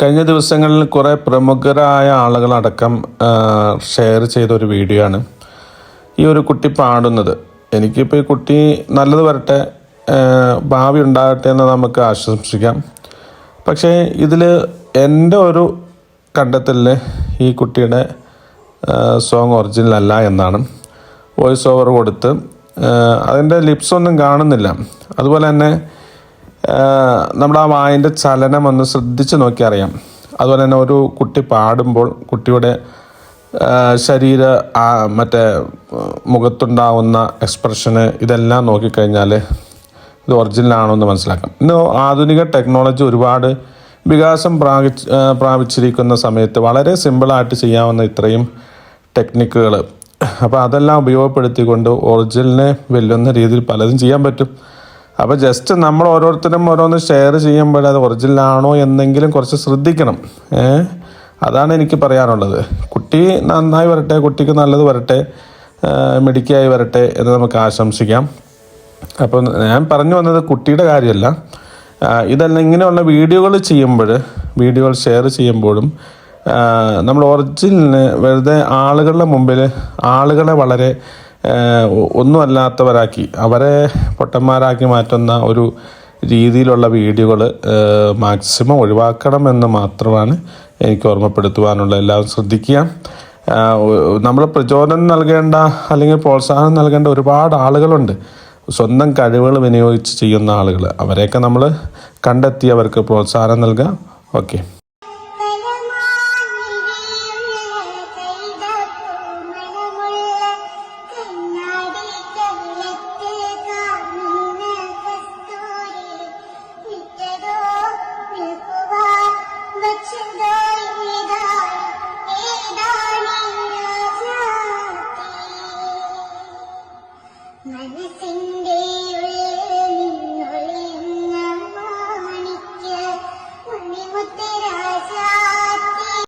കഴിഞ്ഞ ദിവസങ്ങളിൽ കുറേ പ്രമുഖരായ ആളുകളടക്കം ഷെയർ ചെയ്ത ഒരു വീഡിയോ ആണ് ഈ ഒരു കുട്ടി പാടുന്നത്. എനിക്കിപ്പോൾ ഈ കുട്ടി നല്ലത് വരട്ടെ ഭാവി ഉണ്ടാകട്ടെ എന്ന് നമുക്ക് ആശംസിക്കാം. പക്ഷേ ഇതിൽ എന്റെ ഒരു കണ്ടെത്തലിൽ ഈ കുട്ടിയുടെ സോങ് ഒറിജിനൽ അല്ല എന്നാണ് വോയിസ് ഓവർ കൊടുത്ത് അതിന്റെ ലിപ്സ് ഒന്നും കാണുന്നില്ല. അതുപോലെ തന്നെ നമ്മുടെ ആ വായന്റെ ചലനം ഒന്ന് ശ്രദ്ധിച്ച് നോക്കി അറിയാം. അതുപോലെ തന്നെ ഒരു കുട്ടി പാടുമ്പോൾ കുട്ടിയുടെ ശരീര മറ്റേ മുഖത്തുണ്ടാവുന്ന എക്സ്പ്രഷന് ഇതെല്ലാം നോക്കിക്കഴിഞ്ഞാൽ ഇത് ഒറിജിനലാണോ എന്ന് മനസ്സിലാക്കാം. ഇന്ന് ആധുനിക ടെക്നോളജി ഒരുപാട് വികാസം പ്രാപിച്ച് പ്രാപിച്ചിരിക്കുന്ന സമയത്ത് വളരെ സിമ്പിളായിട്ട് ചെയ്യാവുന്ന ഇത്രയും ടെക്നിക്കുകൾ. അപ്പോൾ അതെല്ലാം ഉപയോഗപ്പെടുത്തിക്കൊണ്ട് ഒറിജിനലിനെ വെല്ലുന്ന രീതിയിൽ പലതും ചെയ്യാൻ പറ്റും. അപ്പോൾ ജസ്റ്റ് നമ്മൾ ഓരോരുത്തരും ഓരോന്ന് ഷെയർ ചെയ്യുമ്പോൾ അത് ഒറിജിനലാണോ എന്നെങ്കിലും കുറച്ച് ശ്രദ്ധിക്കണം. അതാണ് എനിക്ക് പറയാനുള്ളത്. കുട്ടി നന്നായി വരട്ടെ കുട്ടിക്ക് നല്ലത് വരട്ടെ മിടുക്കിയായി വരട്ടെ എന്ന് നമുക്ക് ആശംസിക്കാം. അപ്പോൾ ഞാൻ പറഞ്ഞു വന്നത് കുട്ടിയുടെ കാര്യമല്ല. ഇതല്ല ഇങ്ങനെയുള്ള വീഡിയോകൾ ചെയ്യുമ്പോൾ വീഡിയോകൾ ഷെയർ ചെയ്യുമ്പോഴും നമ്മൾ ഒറിജിനലിന് വെറുതെ ആളുകളുടെ മുമ്പിൽ ആളുകളെ വളരെ ഒന്നുമല്ലാത്തവരാക്കി. അവരെ പൊട്ടന്മാരാക്കി മാറ്റുന്ന ഒരു രീതിയിലുള്ള വീഡിയോകൾ മാക്സിമം ഒഴിവാക്കണമെന്ന് മാത്രമാണ് എനിക്ക് ഓർമ്മപ്പെടുത്തുവാനുള്ള എല്ലാവരും ശ്രദ്ധിക്കുക. നമ്മൾ പ്രചോദനം നൽകേണ്ട അല്ലെങ്കിൽ പ്രോത്സാഹനം നൽകേണ്ട ഒരുപാട് ആളുകളുണ്ട്. സ്വന്തം കഴിവുകൾ വിനിയോഗിച്ച് ചെയ്യുന്ന ആളുകൾ അവരെയൊക്കെ നമ്മൾ കണ്ടെത്തി അവർക്ക് പ്രോത്സാഹനം നൽകുക ഓക്കെ. മനസ്സിന്റെ